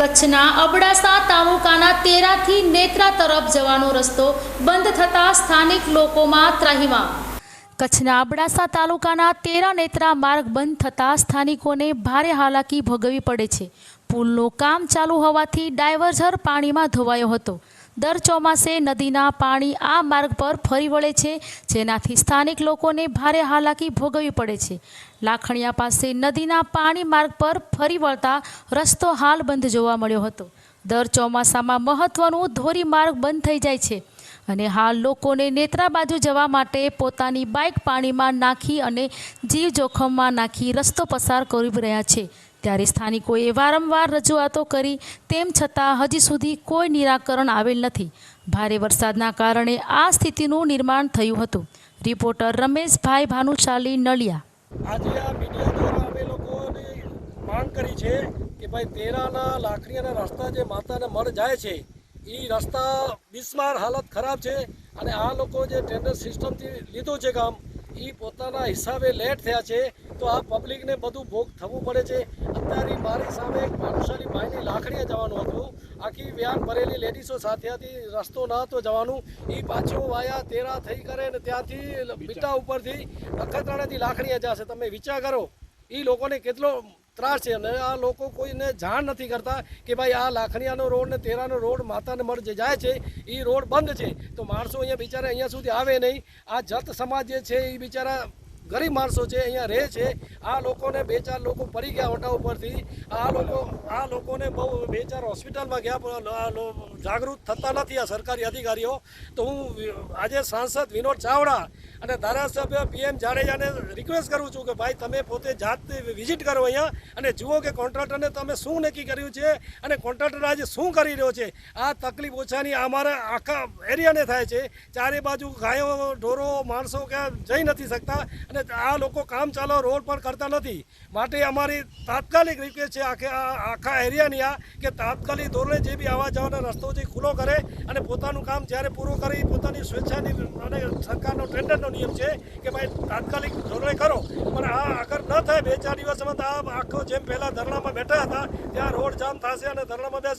કચ્છના અબડાસા તાલુકાના તેરાથી નેત્રા તરફ જવાનો રસ્તો બંધ થતાં સ્થાનિક લોકોમાં ત્રાહિમા કચ્છના અબડાસા તાલુકાના તેરા નેત્રા માર્ગ બંધ થતાં સ્થાનિકોને ભારે હાલાકી ભોગવવી પડે છે. પુલનું કામ ચાલુ હોવાથી ડાયવર્ઝર પાણીમાં ધોવાયો હતો. દર ચોમાસે નદીના પાણી આ માર્ગ પર ફરી વળે છે. જેનાથી સ્થાનિક લોકોને ભારે હાલાકી ભોગવવી પડે છે. લાખણિયા પાસે નદીના પાણી માર્ગ પર ફરી વળતા રસ્તો હાલ બંધ જોવા મળ્યો હતો. દર ચોમાસામાં મહત્વનું ધોરી માર્ગ બંધ થઈ જાય છે અને હાલ લોકોને નેત્રા બાજુ જવા માટે પોતાની બાઇક પાણીમાં નાખી અને જીવ જોખમમાં નાખી રસ્તો પસાર કરી રહ્યા છે. ત્યારે સ્થાનિકોએ વારંવાર રજૂઆતો કરી, તેમ છતાં હજી સુધી કોઈ નિરાકરણ આવેલ નથી. ભારે વરસાદના કારણે આ સ્થિતિનું નિર્માણ થયું હતું. રિપોર્ટર રમેશભાઈ ભાનુશાલી નળિયા આજે આ મીડિયા દ્વારા અમે લોકોને માંગ કરી છે કે ભાઈ તેરાના લાકડીના રસ્તા જે માતાને મળ જાય છે એ રસ્તા બિસ્માર હાલત ખરાબ છે અને આ લોકો જે ટેન્ડર સિસ્ટમથી લીધું છે કામ એ પોતાના હિસાબે લેટ થયા છે તો આ પબ્લિકને બધું ભોગ થવું પડે છે. અત્યારે મારી સામે એક ભાનુશાલી ભાઈની લાકડીએ જવાનું હતું. આખી વ્યાન ભરેલી લેડીઝો સાથે હતી રસ્તો ન હતો જવાનું. એ પાછો વાયા તેરા થઈ કરે ને ત્યાંથી બીટા ઉપરથી નખત્રાણાથી લાકડીએ જશે. તમે વિચાર કરો એ લોકોને કેટલો ત્રાસ છે અને આ લોકો કોઈને જાણ નથી કરતા કે ભાઈ આ લાખણીયાનો રોડ ને તેરાનો રોડ માતાને મળ જે જાય છે એ રોડ બંધ છે. તો માણસો અહીંયા બિચારા અહીંયા સુધી આવે નહીં. આ જત સમાજ જે છે એ બિચારા ગરીબ માણસો છે અહીંયા રહે છે, આ લોકોને બે ચાર લોકો પડી ગયા ઓટા ઉપરથી. આ લોકો, આ લોકોને બહુ બે ચાર હોસ્પિટલમાં ગયા, પણ જાગૃત થતા નથી આ સરકારી અધિકારીઓ. તો હું આજે સાંસદ વિનોદ ચાવડા અને ધારાસભ્ય પીએમ જાડેજાને રિક્વેસ્ટ કરું છું કે ભાઈ, તમે પોતે જાતે વિઝિટ કરો અહીંયા અને જુઓ કે કોન્ટ્રાક્ટરને તમે શું નક્કી કર્યું છે અને કોન્ટ્રાક્ટર આજે શું કરી રહ્યો છે. આ તકલીફ ઓછાની અમારા આખા એરિયાને થાય છે. ચારે બાજુ ગાયો, ઢોરો, માણસો ક્યાં જઈ નથી શકતા અને આ લોકો કામ ચાલો રોડ પર કરતા નથી. માટે અમારી તાત્કાલિક રિક્વેસ્ટ છે આખે આખા એરિયાની આ કે તાત્કાલિક ધોરણે જે બી આવવા જવાના રસ્તો છે ખુલ્લો કરે અને પોતાનું કામ જ્યારે પૂરું કરે પોતાની સ્વેચ્છાની અને સરકારનો ટેન્ડરનો નિયમ છે કે ભાઈ તાત્કાલિક ધોરણે કરો. પણ આ આગળ ન થાય બે ચાર દિવસમાં તો આ આખો જેમ પહેલાં ધરણામાં બેઠા હતા, ત્યાં રોડ જામ થશે અને ધરણામાં બેસ